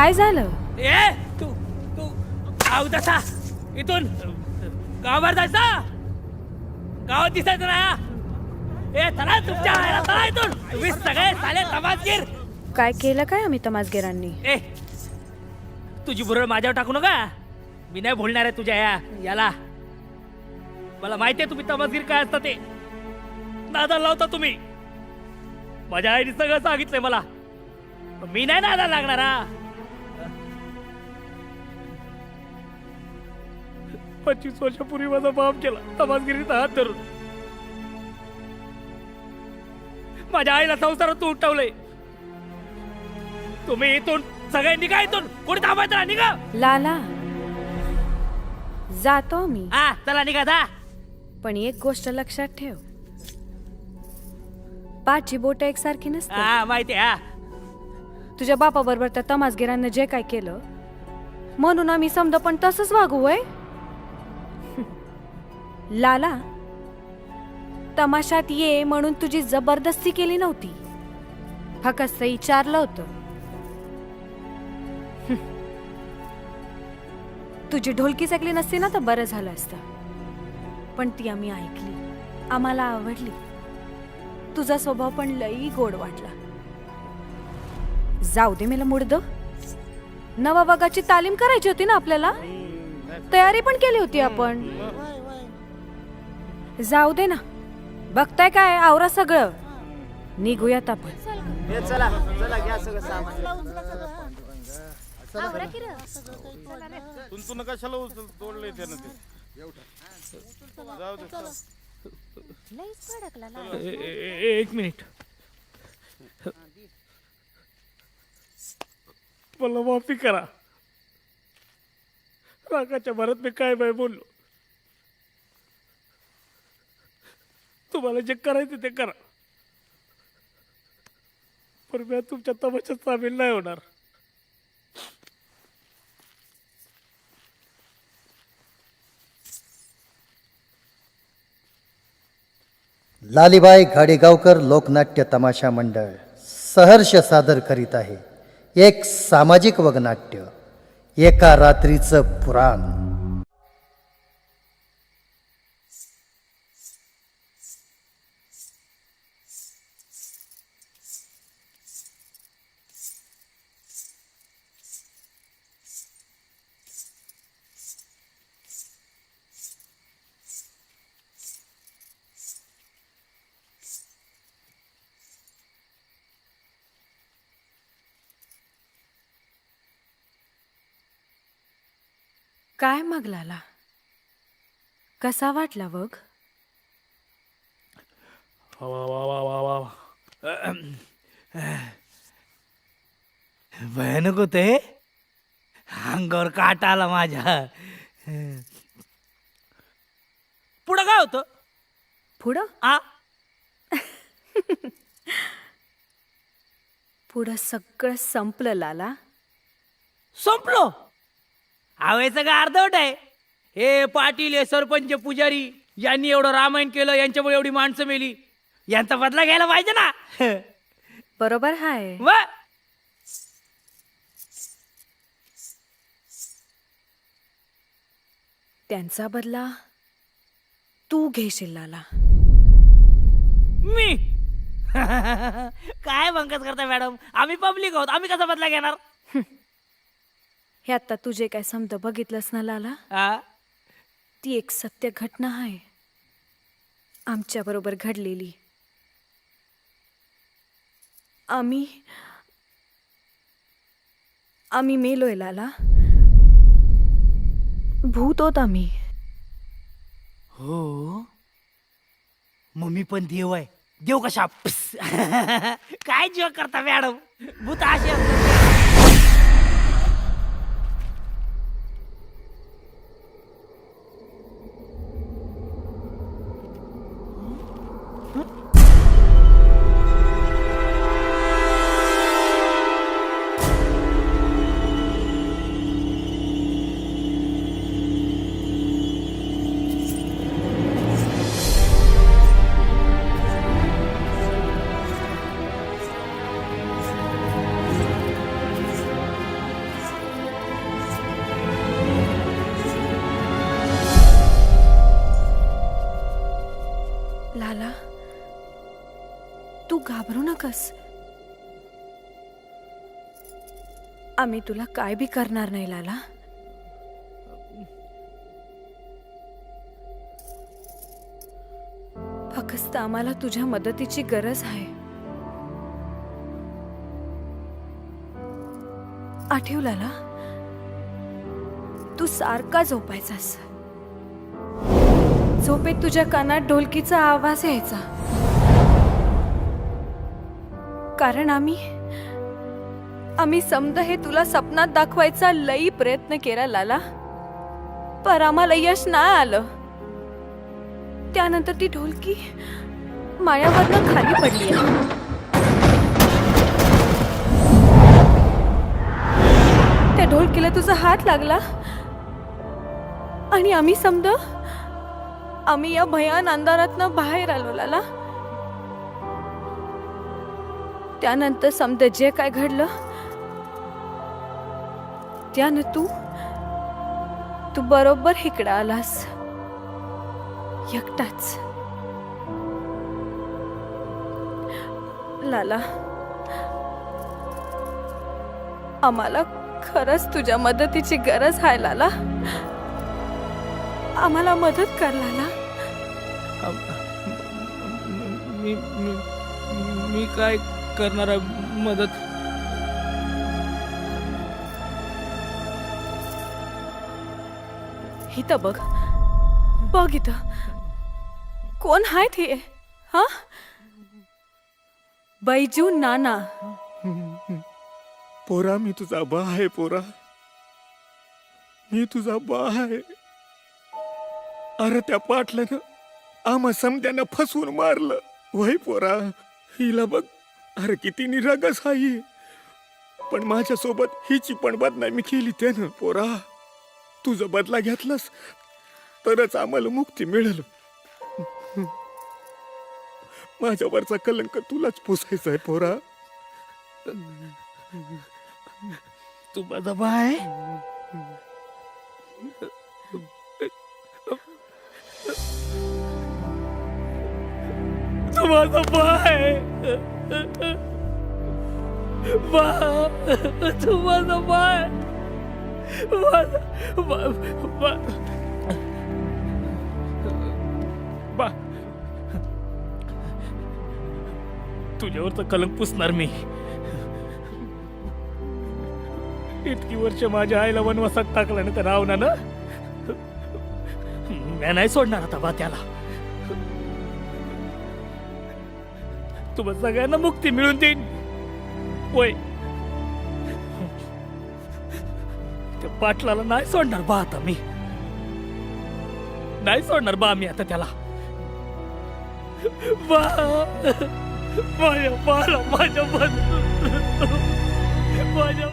काय झालं? ए तू तू तसा इथून गावावर जायचा? गावात दिसायचं ना ए चला तुमच्या चला इथून. तुम्ही सगळे साले तमासगीर. काय केलं काय आम्ही तमासगिरांनी? ए तुझी बुरळ माझ्यावर टाकू नका. मी नाही बोलणार आहे तुझ्या या याला. मला माहितीये तुम्ही तमासगीर काय असतं ते. नादा लावता तुम्ही. माझ्या आईने सगळं सांगितलंय मला. पण मी नाही नादा लागणार हा? पंचवीस वर्षापूर्वी माझा बाप केला तमासगिरीचा हात धरून. माझ्या आईला संसारातून उठवलंय. तुम्ही इथून सगळे निघा इथून? कोणी थांबायचं ना निघा. लाला जातो आम्ही हा चला निघा जा. पण एक गोष्ट लक्षात ठेव. पाचची बोट एकसारखी नसते हा माहिती आहे, हा. तुझ्या बापा बरोबर त्या तमासगिरांना जे काय केलं म्हणून आम्ही समजा पण तसंच वागू वय लाला तमाशात ये म्हणून तुझी जबरदस्ती केली नव्हती. फक्त विचारलं होतं. तुझी ढोलकी ऐकली नसती ना तर बरं झालं असतं. पण ती आम्ही ऐकली. आम्हाला आवडली. तुझा स्वभाव पण लई गोड वाटला. जाऊ दे मला मुडद. नवा वगाची तालीम करायची होती ना आपल्याला? तयारी पण केली होती आपण. जाऊ दे ना. बघताय काय आवरा सगळं. निघूयात आपण. चला चला घ्या सगळं सामान. तुंतून कशाला उचल तोडलंय त्यानं ते? जाऊ दे. ए- एक मिनिट. मला माफी करा. रागाच्या भरात मी काय बाय बोललो? तुम्हाला जे करायचं ते करा. पण मी तुमच्या तमाशात सामील नाही होणार. लालीबाई घाडेगावकर लोकनाट्य तमाशा मंडळ सहर्ष सादर करीत आहे. एक सामाजिक वगनाट्य एका रात्रीचं पुराण. काय मग लाला कसा वाटला बघ? वा वा वा वा वा भयानक होते अंगावर काट आला माझ्या. पुढं काय होतं? पुढं? आ? पुढं सगळं संपलं लाला. संपलो? आवायचं का अर्धवट आहे. हे पाटील हे सरपंच पुजारी यांनी एवढं रामायण केलं यांच्यामुळे एवढी माणसं मेली. यांचा बदला घ्यायला पाहिजे ना. बरोबर हाय. व? त्यांचा बदला तू घेशील लाला. मी? काय बंकस करता मॅडम? आम्ही पब्लिक आहोत. आम्ही कसा बदला घेणार? हे आता तुझे काय समज बघितलंस ना लाला आ? ती एक सत्य घटना आहे आमच्या बरोबर घडलेली आम्ही आम्ही मेलोय लाला भूत होत आम्ही हो मम्मी पण देव आहे देव कशा प्स. काय जीव करता मॅडम भूत अशी असतात. तू घाबरू नकस. आम्ही तुला काय बी करणार नाही लाला. फक्त आम्हाला तुझ्या मदतीची गरज आहे. आठव लाला. तू सारखा झोपायचास. झोपेत तुझ्या कानात ढोलकीचा आवाज यायचा. कारण आम्ही आम्ही समद हे तुला सपनात दाखवायचा लई प्रयत्न केला लाला. पर आम्हाला यश नाही आलं. त्यानंतर ती ढोलकी मायावरनं खाली पडली. त्या ढोलकीला तुझा हात लागला. आणि आम्ही समद आम्ही या भयान अंधारातनं बाहेर आलो लाला. त्यानंतर समद जे काय घडलं त्यानं तू तू बरोबर इकडं आलास. एकटाच. लाला आम्हाला खरंच तुझ्या मदतीची गरज आहे लाला. आम्हाला मदत कर लाला. मी मी मी काय करणार आहे मदत. इथं बघ. बघ इथं. कोण आहेत हे? हा? बैजू नाना. पोरा मी तुझा बा आहे पोरा. मी तुझा बा आहे. अरे त्या पाटल्यानं आम्हा समद्यानं फसवून मारलं. वय पोरा हिला बघ. अरे किती निरागस आहे पण माझ्यासोबत हिची पण बदनामी केली त्यानं पोरा. तुझा बदला घेतलास तरच आम्हाला मुक्ती मिळेल. माझ्यावरचा कलंक तुलाच पुसायचा आहे पोरा. तू माझा बाय. तू माझा बाय. तू माझा बाय बा तुझ्यावर तर कलंक पुसणार मी. इतकी वर्ष माझ्या आईला वनवासात टाकलं ना त्या रावणानं. मी नाही सोडणार आता बा त्याला तुम्हा सगळ्यांना मुक्ती मिळून देईन. होय. त्या पाटलाला नाही सोडणार बा आता मी. नाही सोडणार बा मी आता त्याला. बा. माझ्या बाला माझ्या बंधू माझ्या